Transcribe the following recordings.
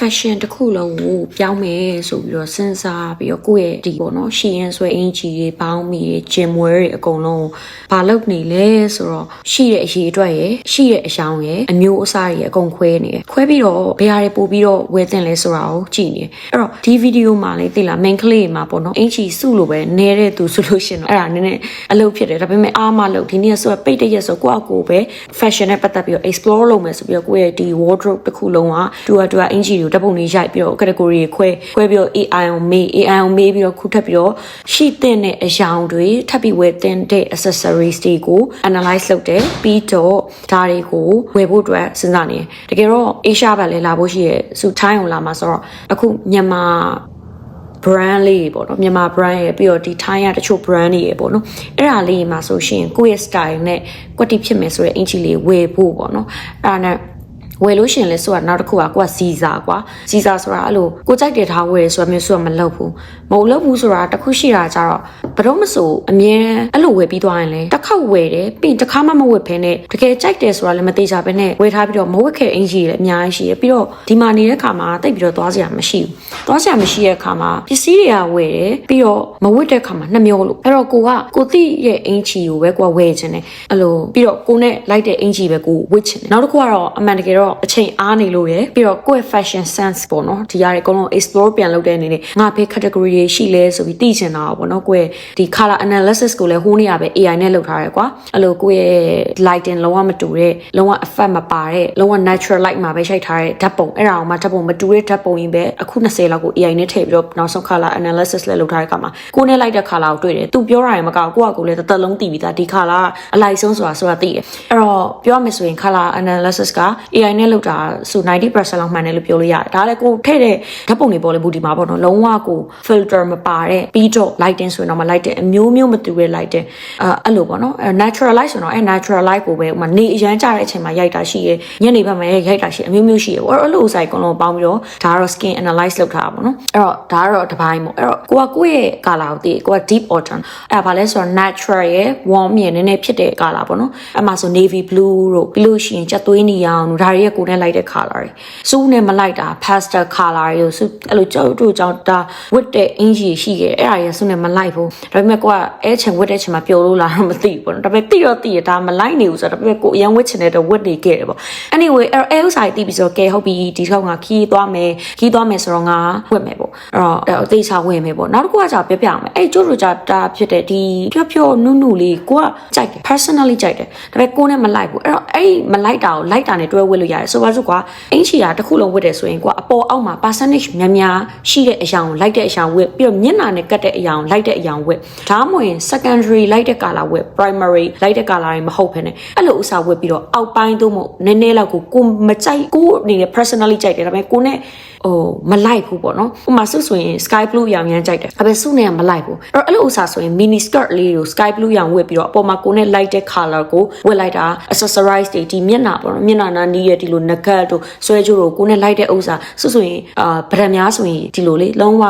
fashion တစ်ခုလုံးကိုပြောင်းမယ်ဆိုပြီးတော့စဉ်းစားပြီးတော့ကိုယ့်ရဲ့ဒီပေါ့နော်ရှီရင်ဆွဲအင်ဂျီတွေပေါင်းမိတွေဂျင်မွဲတွေအကုန်လုံးဘာလုပ်နေလဲဆိုတော့ရှိတဲ့အရေးအတွက်ရယ်ရှိတဲ့အယောင်ရယ်အမျိုးအစားတွေရယ်အကုန်ခွဲနေတယ်ခွဲပြီးတော့ဘယ်ဟာတွေပို့ပြီးတော့ဝယ်တင်လဲဆိုတာကိုကြည့်နေတယ်အဲ့တော့ဒီဗီဒီယိုမှာလေသိလား main ကလေးမှာပေါ့နော်အင်ဂျီစုလို့ပဲနဲတဲ့သူဆိုလို့ရှရင်တော့အဲ့ဒါနည်းနည်းအလုပ်ဖြစ်တယ်ဒါပေမဲ့အားမလုပ်ဒီနေ့ဆိုပိတ်တရက်ဆိုကိုယ့်အကိုပဲ fashion နဲ့ပတ်သက်ပြီးတော့ explore လုပ်မယ်ဆိုပြီးတော့ကိုယ့်ရဲ့ဒီ wardrobe တစ်ခုလုံးကတူအတူအင်ဂျီတွေကိုတပ်ပုံတွေရိုက်ပြီးတော့ category တွေခွဲခွဲပြီးတော့ AI ကိုမေး AI ကိုမေးပြီးတော့ခုထပ်ပြီးတော့ရှိတဲ့အရာတွေထပ်ပြီးဝယ်တင်တဲ့ accessories တွေကို analyze လုပ်တယ်ပြီးတော့ဒါတွေကိုဝယ်ဖို့အတွက်စဉ်းစားနေတယ်တကယ်တော့ Asia ဘက်လည်းလာဖို့ရှိရစုထိုင်းအောင်လာမှာဆိုတော့အခုမြန်မာ brand လေးပေါ့နော်မြန်မာ brand ရဲ့ပြီးတော့ဒီ Thai ရတချို့ brand တွေရဲ့ပေါ့နော်အဲ့ဒါလေးမှာဆိုရှင်ကိုယ့်ရဲ့ style နဲ့ကွက်တိဖြစ်မယ်ဆိုတဲ့အင်ချီလေးဝယ်ဖို့ပေါ့နော်အဲ့ဒါနဲ့ ဝယ်လို့ရှရင်လဲဆိုတာနောက်တစ်ခုကကိုကစီစာကွာစီစာဆိုတာအဲ့လိုကိုကြိုက်တယ်ထားဝယ်ဆိုရမျိုးဆိုတာမလုပ်ဘူးမဟုတ်လုပ်ဘူးဆိုတာတစ်ခုရှိတာကြတော့ဘယ်တော့မဆိုအမြဲအဲ့လိုဝယ်ပြီးသွားရင်လဲတစ်ခေါက်ဝယ်တယ်ပြီးတစ်ခါမှမဝယ်ဖ ೇನೆ တကယ်ကြိုက်တယ်ဆိုတာလည်းမသေးချာပဲနဲ့ဝယ်ထားပြီးတော့မဝယ်ခဲ့အင်ကြီးလည်းအများကြီးရှိရပြီးတော့ဒီမှာနေတဲ့ခါမှာတိတ်ပြီးတော့သွားစရာမရှိဘူးသွားစရာမရှိတဲ့ခါမှာပစ္စည်းတွေကဝယ်တယ်ပြီးတော့မဝယ်တဲ့ခါမှာနှမျောလို့အဲ့တော့ကိုကကိုတိရဲ့အင်ကြီးကိုပဲကိုကဝယ်ခြင်းတယ်အဲ့လိုပြီးတော့ကိုနဲ့လိုက်တဲ့အင်ကြီးပဲကိုဝတ်ခြင်းတယ်နောက်တစ်ခုကတော့အမှန်တကယ်တော့အချိန်အားနေလို့ရယ်ပြီးတော့ကိုယ့်ရဲ့ fashion sense ပေါ့နော်ဒီရတယ်အကုန်လုံး explore ပြန်လုပ်တဲ့အနေနဲ့ငါဘယ် category တွေရှိလဲဆိုပြီးသိချင်တာပေါ့နော်ကိုယ့်ရဲ့ဒီ color analysis ကိုလည်းဟိုးနေရပဲ AI နဲ့လုပ်ထားရဲကွာအဲ့လိုကိုယ့်ရဲ့ lighting လုံးဝမတူတဲ့လုံးဝ effect မပါတဲ့လုံးဝ natural light မှာပဲရှိုက်ထားတဲ့ဓာတ်ပုံအဲ့ဒါအောင်မှဓာတ်ပုံမတူတဲ့ဓာတ်ပုံကြီးပဲအခု20လောက်ကို AI နဲ့ထည့်ပြီးတော့နောက်ဆုံး color analysis လည်းလုပ်ထားတဲ့အခါမှာကိုယ်နဲ့လိုက်တဲ့ color ကိုတွေ့တယ်သူပြောတာရင်မကောက်ကိုယ့်အကူလည်းတစ်သက်လုံးသိပြီးသားဒီ color အလိုက်ဆုံးဆိုတာဆိုတာသိတယ်အဲ့တော့ပြောရမယ်ဆိုရင် color analysis က AI နဲ့လုပ်တာဆို90%လောက်မှန်တယ်လို့ပြောလို့ရတယ်ဒါလည်းကိုထည့်တဲ့ဓာတ်ပုံတွေပေါ်လေဘူးဒီမှာပေါ့နော်လုံးဝကို filter မပါတဲ့ပြီးတော့ lighting ဆိုရင်တော့မ lighting အမျိုးမျိုးမတူတဲ့ lighting အဲအဲ့လိုပေါ့နော်အဲ natural light ဆိုတော့အဲ natural light ကိုပဲဥမာနေအရန်ကြတဲ့အချိန်မှာရိုက်တာရှိရညနေဘက်မှာရိုက်တာရှိအမျိုးမျိုးရှိရပေါ့အဲ့လိုစိုက်ကုန်လုံးပေါင်းပြီးတော့ဒါကတော့ skin analyze လုပ်ထားတာပေါ့နော်အဲ့တော့ဒါကတော့တစ်ပိုင်းပေါ့အဲ့တော့ကိုကကိုယ့်ရဲ့ color ကိုသိကိုက deep autumn အဲ့ဒါဘာလဲဆိုတော့ natural ရဲ့ warm ရဲ့နည်းနည်းဖြစ်တဲ့ color ပေါ့နော်အဲ့မှာဆို navy blue တို့ပြီးလို့ရှိရင်ကြက်သွေးနီရောင်တို့ဒါတွေရဲ့ကိုယ်နဲ့လိုက်တဲ့ color တွေစူးနဲ့မလိုက်တာ pastel color တွေစူးအဲ့လိုကြောက်တို့ကြောင့်ဒါဝတ်တဲ့အင်ဂျီရှိခဲ့အဲ့ဒါရဲ့စူးနဲ့မလိုက်ဘူးဒါပေမဲ့ကိုကအဲချင်ဝတ်တဲ့ချင်မှာပျော်လို့လားတော့မသိဘူးပေါ့နော်ဒါပေမဲ့တိတော့တိရဒါမလိုက်နေဘူးဆိုတော့ဒါပေမဲ့ကိုအရန်ဝတ်ချင်တဲ့တော့ဝတ်နေခဲ့တယ်ပေါ့ anyway အဲ့အဲဥစားတိပြီးဆိုတော့ကဲဟုတ်ပြီဒီခေါက်ငါခီးသွားမယ်ခီးသွားမယ်ဆိုတော့ငါဝတ်မယ်ပေါ့အဲ့တော့အသေးချဝတ်မယ်ပေါ့နောက်တစ်ခုကကြာပြပြအောင်မယ်အဲ့ကျို့လိုကြာတာဖြစ်တဲ့ဒီဖြော့ဖြော့နုနုလေးကိုကကြိုက်တယ် personally ကြိုက်တယ်ဒါပေမဲ့ကိုနဲ့မလိုက်ဘူးအဲ့တော့အဲ့မလိုက်တာကိုလိုက်တာနဲ့တွဲဝတ်လို့ရတယ်ဆိုပါစို့ကွာအင်ချီတာတစ်ခုလုံးဝတ်တယ်ဆိုရင်ကွာအပေါ်အောက်မှာ percentage များများရှိတဲ့အရာကိုလိုက်တဲ့အရာဝတ်ပြီးတော့မျက်နှာနဲ့ကတ်တဲ့အရာကိုလိုက်တဲ့အရာဝတ်ဒါမှမဟုတ်ရင် secondary လိုက်တဲ့ color ဝတ် primary လိုက်တဲ့ color တွေမဟုတ်ဘဲနဲ့အဲ့လိုဥစားဝတ်ပြီးတော့အောက်ပိုင်းသို့မဟုတ်နည်းနည်းလောက်ကိုကိုမကြိုက်ကိုအနေနဲ့ personally ကြိုက်တယ်ဒါပေမဲ့ကိုနဲ့ဟိုမလိုက်ဘူးပေါ့နော်ဥပမာစုဆိုရင် sky blue ရောင်ရမ်းကြိုက်တယ်ဒါပေမဲ့စုနဲ့ကမလိုက်ဘူးအဲ့တော့အဲ့လိုဥစားဆိုရင် mini skirt လေးကို sky blue ရောင်ဝတ်ပြီးတော့အပေါ်မှာကိုနဲ့လိုက်တဲ့ color ကိုဝတ်လိုက်တာ accessorize တွေဒီမျက်နှာပေါ့နော်မျက်နှာနာနီးရဲ့ဒီလိုနဂတ်တို့ဆွဲကြိုးတို့ကိုနဲ့လိုက်တဲ့ဥစားစုဆိုရင်အာဗရံများဆိုရင်ဒီလိုလေလုံးဝ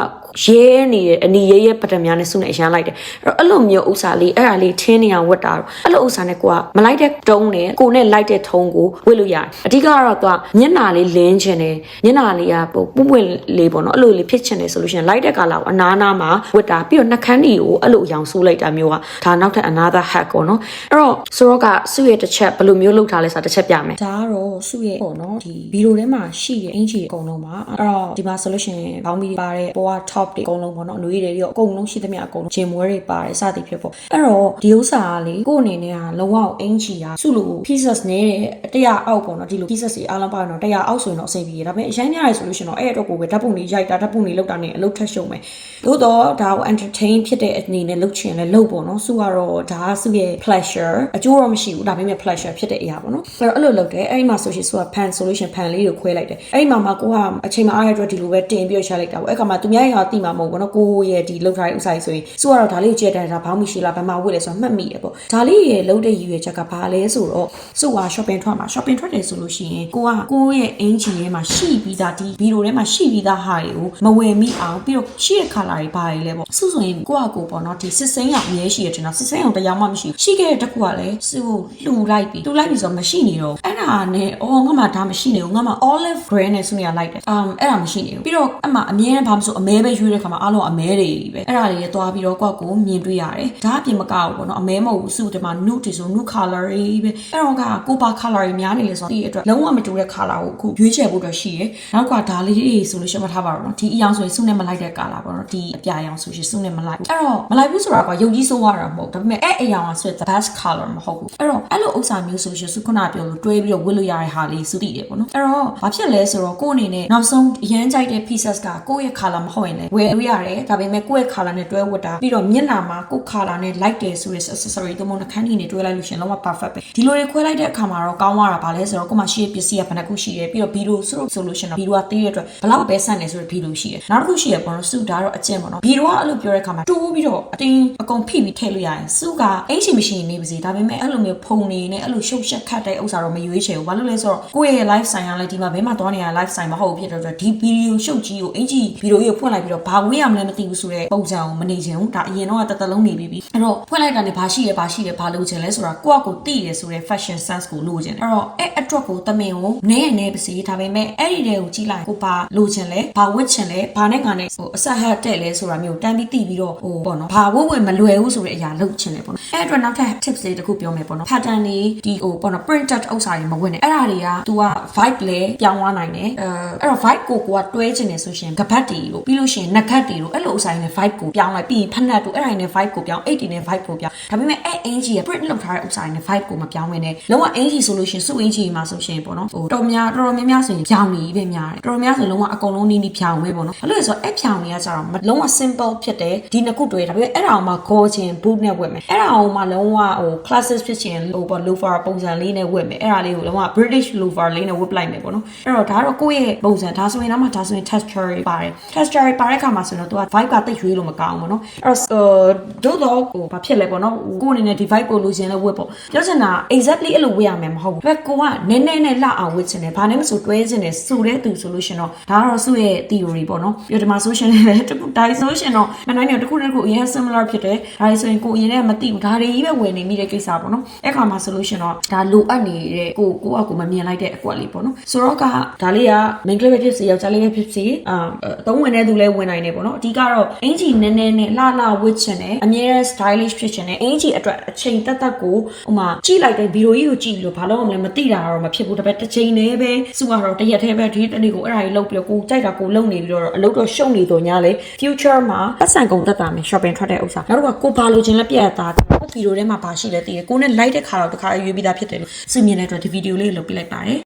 ရဲနေတဲ့အနီရဲရဲပဒံများနဲ့စုနဲ့အရန်လိုက်တယ်အဲ့တော့အဲ့လိုမျိုးဥစားလေးအဲ့ဒါလေးထင်းနေအောင်ဝတ်တာတော့အဲ့လိုဥစားနဲ့ကိုကမလိုက်တဲ့တုံးနဲ့ကိုနဲ့လိုက်တဲ့ထုံးကိုဝတ်လို့ရတယ်အဓိကကတော့သူကမျက်နှာလေးလင်းချင်တယ်မျက်နှာလေးကပုံပွပွင့်လေးပေါ့နော်အဲ့လိုလေးဖြစ်ချင်တယ်ဆိုလို့ရှိရင်လိုက်တဲ့ကာလာကိုအနားနာမှာဝတ်တာပြီးတော့နှက်ခမ်းတွေကိုအဲ့လိုအယောင်ဆိုးလိုက်တာမျိုးကဒါနောက်ထပ် another hack ပေါ့နော်အဲ့တော့ဆိုတော့ကစုရဲ့တစ်ချက်ဘယ်လိုမျိုးလုပ်ထားလဲဆိုတာတစ်ချက်ပြမယ်ဒါကတော့စုရဲ့ပေါ့နော်ဒီဗီဒီယိုထဲမှာရှိတဲ့အင်ဂျီအကုန်လုံးပါအဲ့တော့ဒီမှာဆိုလို့ရှိရင်ဘောင်းမီတွေပါတယ်ပေါ်က top တွေအကုန်လုံးပေါ့နော်အနွေးတွေတွေအကုန်လုံးရှိသမျှအကုန်လုံးဂျင်မွဲတွေပါတယ်စသည်ဖြစ်ပေါ့အဲ့တော့ဒီဥစ္စာကလေကို့အနေနဲ့ကလုံးဝအင်ဂျီကစုလို့ pieces နဲ့တရားအောက်ပေါ့နော်ဒီလို pieces တွေအားလုံးပါတော့တရားအောက်ဆိုရင်တော့အဆင်ပြေတယ်ဒါပေမဲ့အရင်များရဆိုလို့ရှိရင်တော့အဲ့အတွက်ကိုပဲဓာတ်ပုံတွေရိုက်တာဓာတ်ပုံတွေလောက်တာနဲ့အလုပ်ထက်ရှုံမယ်သို့တော့ဒါကို entertain ဖြစ်တဲ့အနေနဲ့လုပ်ချင်လဲလုပ်ပေါ့နော်စုကတော့ဒါကစုရဲ့ pleasure အကျိုးတော့မရှိဘူးဒါပေမဲ့ pleasure ဖြစ်တဲ့အရာပေါ့နော်အဲ့တော့အဲ့လိုလုပ်တယ်အဲ့ဒီမှာဆိုရှင်စုက pan ဆိုလို့ရှိရင် pan လေးကိုခွဲလိုက်တယ်အဲ့ဒီမှာမှကိုကအချိန်မအားရတဲ့အတွက်ဒီလိုပဲတင်ပြီးတော့ရှာလိုက်တာပေါ့အဲ့ခါမှာသူများရဲ့ဟာတိမှာမဟုတ်ဘူးเนาะကိုရဲ့ဒီလောက်ထားတဲ့ဥစားကြီးဆိုရင်စုကတော့ဒါလေးကိုကြည့်တဲ့ဒါဘောင်းမရှိလားဘယ်မှာဝတ်လဲဆိုတော့မှတ်မိတယ်ပေါ့ဒါလေးရဲ့လုံးတဲ့ရည်ရွယ်ချက်ကဘာလဲဆိုတော့စုက shopping ထွက်မှာ shopping ထွက်တယ်ဆိုလို့ရှိရင်ကိုကကိုရဲ့အင်ဂျီထဲမှာရှိပြီးသားဒီဗီဒီယိုထဲမှာရှိပြီးသားဟာတွေကိုမဝယ်မိအောင်ပြီးတော့ရှိတဲ့ color တွေဘာတွေလဲပေါ့စုဆိုရင်ကိုကကိုပေါ့เนาะဒီစစ်စိမ်းရောင်အများရှိရတဲ့နော်စစ်စိမ်းရောင်တရားမှမရှိဘူးရှိခဲ့တဲ့တစ်ခုကလည်းစုကိုလှူလိုက်ပြီးလှူလိုက်ပြီးဆိုတော့မရှိနေတော့အဲ့ဒါနဲ့အော်ငါမှဒါမရှိနေဘူးငါမှ olive green နဲ့စုနေရလိုက်တယ်အမ်အဲ့ဒါမရှိနေဘူးပြီးတော့အမှအမြဲတမ်းဘာမှမဆိုအမဲပဲ ရွေးတဲ့ခါမှာအားလုံးအမဲတွေပဲအဲ့ဒါတွေလည်းသွားပြီးတော့ကိုကကိုမြင်တွေ့ရတယ်ဒါအပြင်မကဘူးပေါ့နော်အမဲမဟုတ်ဘူးစုဒီမှာ nude တွေဆို nude color တွေပဲအဲ့တော့ကကိုပါ color တွေများနေလေဆိုတော့ဒီအတွက်လုံးဝမတူတဲ့ color ကိုအခုရွေးချယ်ဖို့အတွက်ရှိရယ်နောက်ကဒါလေးတွေဆိုလို့ရှိမှတ်ထားပါတော့နော်ဒီအယောင်ဆိုရင်စုနဲ့မလိုက်တဲ့ color ပေါ့နော်ဒီအပြာရောင်ဆိုရှင်စုနဲ့မလိုက်ဘူးအဲ့တော့မလိုက်ဘူးဆိုတာကယုတ်ကြီးစိုးရတာမဟုတ်ဒါပေမဲ့အဲ့အယောင်ကဆို the best color မဟုတ်ဘူးအဲ့တော့အဲ့လိုဥစ္စာမျိုးဆိုရှင်စုခုနပြောလို့တွဲပြီးတော့ဝတ်လို့ရတဲ့ဟာလေးစုတည်တယ်ပေါ့နော်အဲ့တော့ဘာဖြစ်လဲဆိုတော့ကိုယ့်အနေနဲ့နောက်ဆုံးအရန်ကြိုက်တဲ့ pieces ကကိုယ့်ရဲ့ color မဟုတ်ရင်လည်းဝယ်လို့ရတယ်ဒါပေမဲ့ကိုယ့်ရဲ့ color နဲ့တွဲဝတ်တာပြီးတော့မျက်နှာမှာကိုယ့် color နဲ့ like တယ်ဆိုတဲ့ accessory တို့မဟုတ်နှခမ်းကြီးနဲ့တွဲလိုက်လို့ရှင်လုံးဝ perfect ပဲဒီလိုတွေခွဲလိုက်တဲ့အခါမှာတော့ကောင်းသွားတာပါလဲဆိုတော့ကိုယ်မှာရှိတဲ့ပစ္စည်းကဘယ်နှခုရှိတယ်ပြီးတော့ဗီဒီယိုဆိုလို့ဆိုလို့ရှင်တော့ဗီဒီယိုကသေးတဲ့အတွက်ဘလောက်ပဲဆန့်နေဆိုတဲ့ဗီဒီယိုရှိတယ်နောက်တစ်ခုရှိရပေါ့နော်စုဒါတော့အကျင့်ပေါ့နော်ဗီဒီယိုကအဲ့လိုပြောတဲ့အခါမှာတိုးပြီးတော့အတင်းအကုန်ဖိပြီးထည့်လို့ရရင်စုကအင်ရှိမရှိနေပါစေဒါပေမဲ့အဲ့လိုမျိုးဖုန်နေနဲ့အဲ့လိုရှုပ်ရှက်ခတ်တဲ့ဥစ္စာတော့မရွေးချယ်ဘူးဘာလို့လဲဆိုတော့ကိုယ့်ရဲ့ live sign ကလည်းဒီမှာဘယ်မှာသွားနေရ live sign မဟုတ်ဘူးဖြစ်တဲ့အတွက်ဒီဗီဒီယိုရှုပ်ကြီးကိုအင်ကြီးဗီဒီယိုကြီးကိုဖွင့်လိုက်ပြီးတော့ဘာဝေးရမလဲမသိဘူးဆိုတဲ့ပုံစံကိုမနေချင်ဘူးဒါအရင်တော့တသက်လုံးနေပြီးပြီအဲ့တော့ဖွင့်လိုက်တာနဲ့ဘာရှိရဘာရှိရဘာလုပ်ချင်လဲဆိုတာကိုယ့်အကိုသိတယ်ဆိုတဲ့ fashion sense ကိုလိုချင်တယ်အဲ့တော့အဲ့အတွက်ကိုတမင်ကိုနည်းရနေပါစေဒါပေမဲ့အဲ့ဒီတဲ့ကိုကြည့်လိုက်ကိုဘာလိုချင်လဲဘာဝတ်ချင်လဲဘာနဲ့ကနေဟိုအဆက်ဟတ်တဲ့လဲဆိုတာမျိုးတန်းပြီးသိပြီးတော့ဟိုပေါ့နော်ဘာဝတ်ဝတ်မလွယ်ဘူးဆိုတဲ့အရာလုပ်ချင်တယ်ပေါ့နော်အဲ့အတွက်နောက်ထပ် tips လေးတစ်ခုပြောမယ်ပေါ့နော် pattern တွေဒီဟိုပေါ့နော် printed ဥစ္စာတွေမဝင်နဲ့အဲ့ဒါတွေက तू က vibe လဲပြောင်းသွားနိုင်တယ်အဲအဲ့တော့ vibe ကိုကိုကတွဲချင်တယ်ဆိုရှင်ကပတ်တီလို့ပြီးလို့ရှိရင်နဂတ်တီလို့အဲ့လိုဥစ္စာတွေနဲ့ vibe ကိုပြောင်းလိုက်ပြီးရင်ဖက်နက်တို့အဲ့ဒါတွေနဲ့ vibe ကိုပြောင်းအိတ်တွေနဲ့ vibe ကိုပြောင်းဒါပေမဲ့အဲ့အင်ဂျီရဲ့ print လုပ်ထားတဲ့ဥစ္စာတွေနဲ့ vibe ကိုမပြောင်းဝင်နဲ့လုံးဝအင်ဂျီဆိုလို့ရှိရင်စုအင်ဂျီမှာဆိုရှင်ပေါ့နော်ဟိုတော်များတော်တော်များများဆိုရင်ပြောင်းနေပဲများတယ်တော်တော်များဆိုလုံးဝအကုန်လုံးနီးနီးဖြောင်းပဲပေါ့နော်အဲ့လိုဆိုအဲ့ဖြောင်းနေရကြတော့လုံးဝ simple ဖြစ်တယ်ဒီနှစ်ခုတွဲဒါပေမဲ့အဲ့ဒါအောင်မှခေါ်ချင် boot နဲ့ဝတ်မယ်အဲ့ဒါအောင်မှလုံးဝဟို classes ဖြစ်ချင်ဟိုပေါ့ loafer ပုံစံလေးနဲ့ဝတ်မယ်အဲ့ဒါလေးကိုလုံးဝ British loafer လေးနဲ့ဝတ်ပလိုက်မယ်ပေါ့နော်အဲ့တော့ဒါကတော့ကိုယ့်ရဲ့ပုံစံဒါဆိုရင်တော့မှဒါဆိုရင် texture တွေပါတယ် texture တွေပါတဲ့ခါမှာဆိုရင်တော့ तू က vibe ကတိတ်ရွေးလို့မကောင်းဘူးပေါ့နော်အဲ့တော့ဒို့တော့ဟိုဘာဖြစ်လဲပေါ့နော်ကိုယ့်အနေနဲ့ဒီ vibe ကိုလိုချင်လဲဝတ်ပေါ့ပြောချင်တာ exactly အဲ့လိုဝတ်ရမယ်မဟုတ်ဘူးဒါပေမဲ့ကိုကနည်းနည်းနဲ့လှအောင်ဝတ်ချင်တယ်ဘာနဲ့မဆိုတွဲချင်တယ်ဆိုတဲ့သူဆိုလို့ရှင်တော့ဒါကတော့သူ့ရဲ့ theory ပေါ့နော်ပြီးတော့ဒီမှာ social လည်းတခုဒါဆိုရှင်တော့မနိုင်တော့တခုတခုအရင် similar ဖြစ်တယ်ဒါဆိုရင်ကိုအရင်ကမသိဘူးဒါတွေကြီးပဲဝင်နေမိတဲ့ကိစ္စပေါ့နော်အဲ့ခါမှာဆိုလို့ရှင်တော့ဒါလိုအပ်နေတဲ့ကိုကိုကကိုမမြင်လိုက်တဲ့အကွက်လေးပေါ့နော်ဆိုတော့ကဒါလေးက main ကလေးပဲဖြစ်စေယောက်ျားလေးပဲဖြစ်စေအာအသုံးဝင်တဲ့သူလည်းဝင်နိုင်တယ်ပေါ့နော်အဓိကတော့အင်ဂျီနည်းနည်းနဲ့လှလှဝစ်ချင်တယ်အမြဲတမ်း stylish ဖြစ်ချင်တယ်အင်ဂျီအတွက်အချိန်တက်တက်ကိုဟိုမှာကြည့်လိုက်တဲ့ဗီဒီယိုကြီးကိုကြည့်ပြီးတော့ဘာလို့မလဲမသိတာတော့မဖြစ်ဘူးဒါပေမဲ့တစ်ချိန်တည်းပဲစုကတော့တရက်တည်းပဲဒီတနေ့ကိုအဲ့ဒါကြီးလုပ်ပြီးတော့ကိုကြိုက်တာကိုလုပ်နေပြီးတော့အလုပ်တော့ရှုံနေတော့ညာလေ future မှာပတ်စံကုန်တက်တာမယ် shopping ထွက်တဲ့ဥစ္စာနောက်တော့ကိုဘာလိုချင်လဲပြတ်တာဗီဒီယိုထဲမှာဘာရှိလဲသိတယ်ကိုနဲ့ like တဲ့ခါတော့တခါရွေးပြီးသားဖြစ်တယ်လို့စုမြင်တဲ့အတွက်ဒီဗီဒီယိုလေးလုပ်ပြလိုက်ပါတယ်